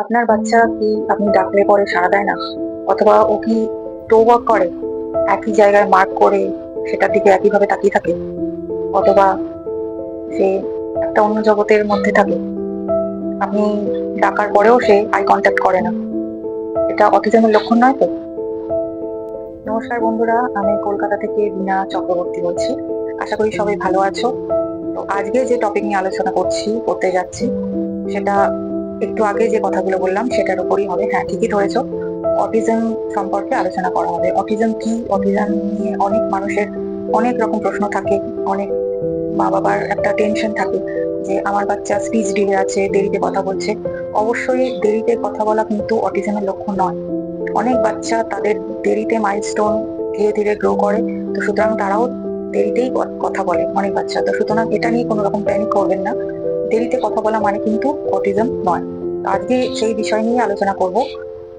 আপনার বাচ্চা কি আপনি ডাকলে পরে সাড়া দেয় না? অথবা ও কি টো ওয়ার্ক করে? একই জায়গায় মার্ক করে সেটার দিকে একইভাবে তাকিয়ে থাকে? অথবা সে একটা অন্য জগতের মধ্যে থাকে? আপনি ডাকার পরেও সে আই কন্ট্যাক্ট করে না। এটা অটিজমের লক্ষণ নয় তো? নমস্কার বন্ধুরা, আমি কলকাতা থেকে বিনা চক্রবর্তী বলছি। আশা করি সবাই ভালো আছো। তো আজকে যে টপিক নিয়ে আলোচনা করছি, করতে যাচ্ছি, সেটা একটু আগে যে কথাগুলো বললাম, সেটার উপরই হবে। হ্যাঁ ঠিকই ধরেছ। অটিজম সম্পর্কে আলোচনা করা হবে। অটিজম কি? অটিজম নিয়ে অনেক মানুষের অনেক রকম প্রশ্ন থাকে, অনেক মা বাবার একটা টেনশন থাকে যে, আমার বাচ্চা স্পিচ ডিলে আছে, দেরিতে কথা বলছে। অবশ্যই দেরিতে কথা বলা কিন্তু অটিজমের লক্ষণ নয়। অনেক বাচ্চা তাদের দেরিতে মাইলস্টোন ধীরে ধীরে গ্রো করে, তো সুতরাং তারাও দেরিতেই কথা বলে অনেক বাচ্চা। তো সুতরাং এটা নিয়ে কোনো রকম প্যানিক করবেন না। দেরিতে কথা বলা মানে কিন্তু অটিজম নয়। আজকে সেই বিষয় নিয়ে আলোচনা করব।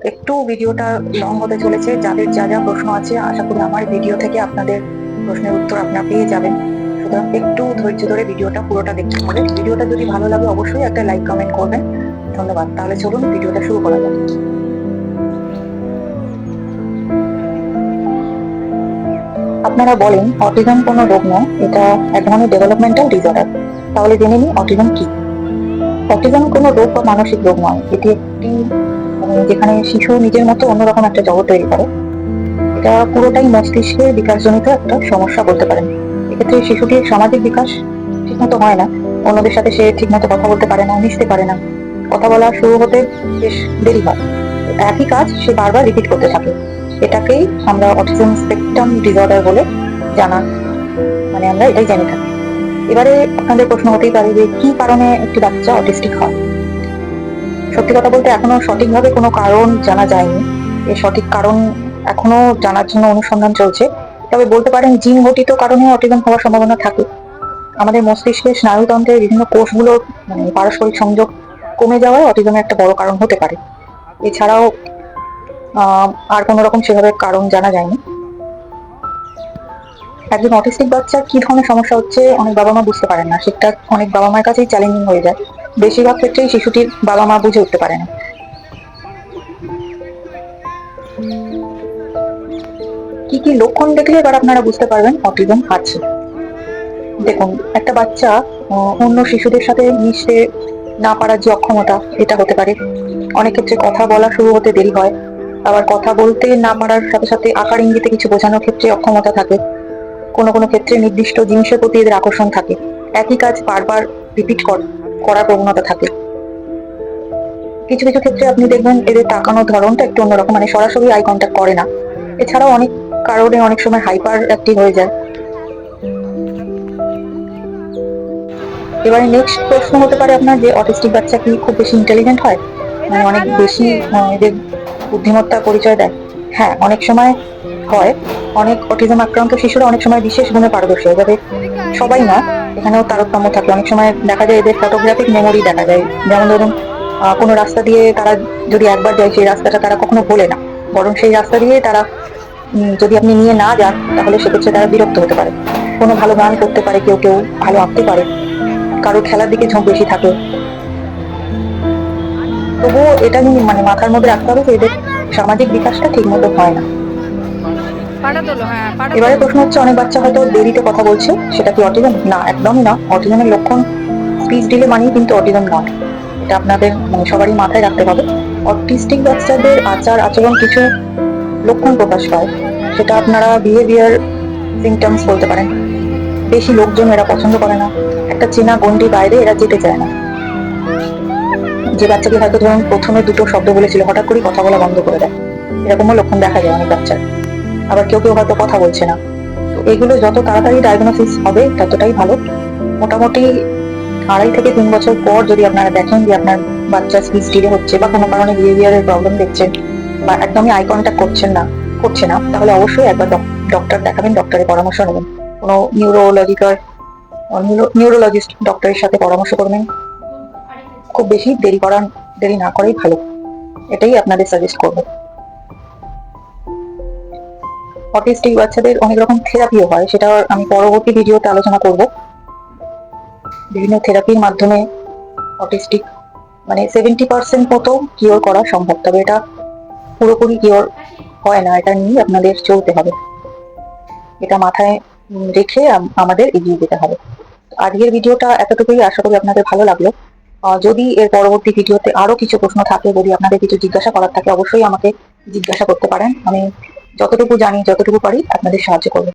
একটু ভিডিওটা লং হতে চলেছে। যাদের যা যা প্রশ্ন আছে, আশা করি আমার ভিডিও থেকে আপনাদের প্রশ্নের উত্তর আপনারা পেয়ে যাবেন। সুতরাং একটু ধৈর্য ধরে ভিডিওটা পুরোটা দেখতে হবে। ভিডিওটা যদি ভালো লাগে, অবশ্যই একটা লাইক কমেন্ট করবেন। ধন্যবাদ। তাহলে চলুন ভিডিওটা শুরু করা যাক। আপনারা বলেন অটিজম কোনো রোগ নয়। এটা এক ধরনের ডেভেলপমেন্টাল ডিসঅর্ডার তাহলে জেনে নিই অটিজম কি। অটিজম কোনো রোগ বা মানসিক রোগ নয়, এটি একটি যেখানে শিশু নিজের মতো অন্যরকম একটা জগৎ তৈরি করে। এটা পুরোটাই মস্তিষ্কের বিকাশজনিত একটা সমস্যা বলতে পারেন। এক্ষেত্রে শিশুটির সামাজিক বিকাশ ঠিকমতো হয় না, অন্যদের সাথে সে ঠিকমতো কথা বলতে পারে না, মিশতে পারে না। কথা বলা শুরু হতে বেশ দেরি হয়। একই কাজ সে বারবার রিপিট করতে থাকে। এটাকেই আমরা অটিজম স্পেকট্রাম ডিসঅর্ডার বলে জানা মানে আমরা এটাই জেনে থাকি। এবারে আপনাদের প্রশ্ন হতেই পারে যে কি কারণে একটি বাচ্চা অটিস্টিক হয়? সত্যি কথা বলতে এখনও সঠিকভাবে কোনো কারণ জানা যায়নি। এর সঠিক কারণ এখনও জানার জন্য অনুসন্ধান চলছে। তবে বলতে পারেন, জিন ঘটিত কারণে অটিজম হওয়ার সম্ভাবনা থাকে। আমাদের মস্তিষ্কের স্নায়ুতন্ত্রের বিভিন্ন কোষগুলোর মানে পারস্পরিক সংযোগ কমে যাওয়ায় অটিজমের একটা বড় কারণ হতে পারে। এছাড়াও আর কোনো রকম সেভাবে কারণ জানা যায়নি। একজন অটিস্টিক বাচ্চার কি ধরনের সমস্যা হচ্ছে অনেক বাবা মা বুঝতে পারেন না। সেটা অনেক বাবা মার কাছেই চ্যালেঞ্জিং হয়ে যায়। বেশিরভাগ ক্ষেত্রেই শিশুটির বাবা মা বুঝে উঠতে পারে না। কি কি লক্ষণ দেখলে এবার আপনারা বুঝতে পারবেন? অটিজম আছে। দেখুন, একটা বাচ্চা অন্য শিশুদের সাথে মিশতে না পারার যে অক্ষমতা, এটা হতে পারে। অনেক ক্ষেত্রে কথা বলা শুরু হতে দেরি হয়। আবার কথা বলতে না পারার সাথে সাথে আকার ইঙ্গিতে কিছু বোঝানোর ক্ষেত্রে অক্ষমতা থাকে। কোনো কোনো ক্ষেত্রে নির্দিষ্ট জিনিসের প্রতি এদের আকর্ষণ থাকে। একই কাজ বারবার রিপিট করার প্রবণতা থাকে। কিছু কিছু ক্ষেত্রে আপনি দেখবেন এদের তাকানোর ধরনটা একটু অন্যরকম মানে সরাসরি আই কন্ট্যাক্ট করে না। এছাড়াও অনেক কারণে অনেক সময় হাইপার অ্যাক্টিভ হয়ে যায়। এবারে নেক্সট প্রশ্ন হতে পারে আপনার যে অটিস্টিক বাচ্চা কি খুব বেশি ইন্টেলিজেন্ট হয়? মানে অনেক বেশি আহ, এদের বুদ্ধিমত্তার পরিচয় দেয়। হ্যাঁ অনেক সময় হয়, অনেক অটিজম আক্রান্ত শিশুরা অনেক সময় বিশেষ গুণে পারদর্শী যাতে সবাই না, এখানেও তারতম্য থাকে। অনেক সময় দেখা যায় এদের ফটোগ্রাফিক মেমোরি দেখা যায়। যেমন ধরুন কোনো রাস্তা দিয়ে তারা যদি একবার যায়, সেই রাস্তাটা তারা কখনো ভোলে না। বরং সেই রাস্তা দিয়ে তারা যদি আপনি নিয়ে না যান, তাহলে সেক্ষেত্রে তারা বিরক্ত হতে পারে। কোনো ভালো গান করতে পারে, কেউ কেউ ভালো আঁকতে পারে। কারও খেলার দিকে ঝোঁক বেশি থাকে। তবুও এটা মানে মাথার মধ্যে রাখতে হবে যে এদের সামাজিক বিকাশটা ঠিক মতো হয় না। এবারে প্রশ্ন হচ্ছে অনেক বাচ্চা হয়তো দেরিতে কথা বলছে সেটা কি অটিজম? না একদমই না। অটিজমের লক্ষণ স্পিচ ডিলে মানেই কিন্তু অটিজম নয়। এটা আপনাদের মানে সবারই মাথায় রাখতে হবে। অটিস্টিক বাচ্চাদের আচার আচরণ কিছু লক্ষণ প্রকাশ পায়। সেটা আপনারা বিহেভিয়ার সিমটমস বলতে পারেন। বেশি লোকজন এরা পছন্দ করে না। একটা চেনা গন্ডি বাইরে এরা যেতে চায় না। যে বাচ্চাকে হয়তো ধরুন প্রথমে দুটো শব্দ বলেছিল হঠাৎ করে কথা বলা বন্ধ করে দেয়। এরকমও লক্ষণ দেখা যায় অনেক বাচ্চার। আবার কেউ কেউ হয়তো কথা বলছে না। এগুলো যত তাড়াতাড়ি ডায়াগনোসিস হবে, ততটাই ভালো। মোটামুটি আড়াই থেকে তিন বছর পর যদি আপনারা দেখেন যে আপনার বাচ্চা স্পিচ ডিলে হচ্ছে বা কোনো কারণে বিহেভিয়ারের প্রবলেম দেখছেন বা একদমই আই কন্ট্যাক্ট করছেন না, করছে না, তাহলে অবশ্যই একবার ডক্টর দেখাবেন ডক্টরের পরামর্শ নেবেন। কোনো নিউরোলজিক্যাল নিউরোলজিস্ট ডক্টরের সাথে পরামর্শ করবেন। খুব বেশি দেরি করা দেরি না করাই ভালো। এটাই আপনাদের সাজেস্ট করব। অটিস্টিক বাচ্চাদের অনেক রকম থেরাপিও হয়, সেটা আমি পরবর্তী ভিডিওতে আলোচনা করব। বিভিন্ন থেরাপির মাধ্যমে অটিস্টিক মানে সেভেন্টি পার্সেন্ট মতো কিওর করা সম্ভব, তবে এটা পুরোপুরি কিওর হয় না, এটা নিয়ে আপনাদের চলতে হবে। এটা মাথায় রেখে আমাদের এগিয়ে যেতে হবে। আজকের ভিডিওটা এতটুকুই, আশা করি আপনাদের ভালো লাগল। যদি এর পরবর্তী ভিডিওতে আরও কিছু প্রশ্ন থাকে, যদি আপনাদের কিছু জিজ্ঞাসা করার থাকে, অবশ্যই আমাকে জিজ্ঞাসা করতে পারেন। আমি যতটুকু জানি যতটুকু পারি আপনাদের সাহায্য করব।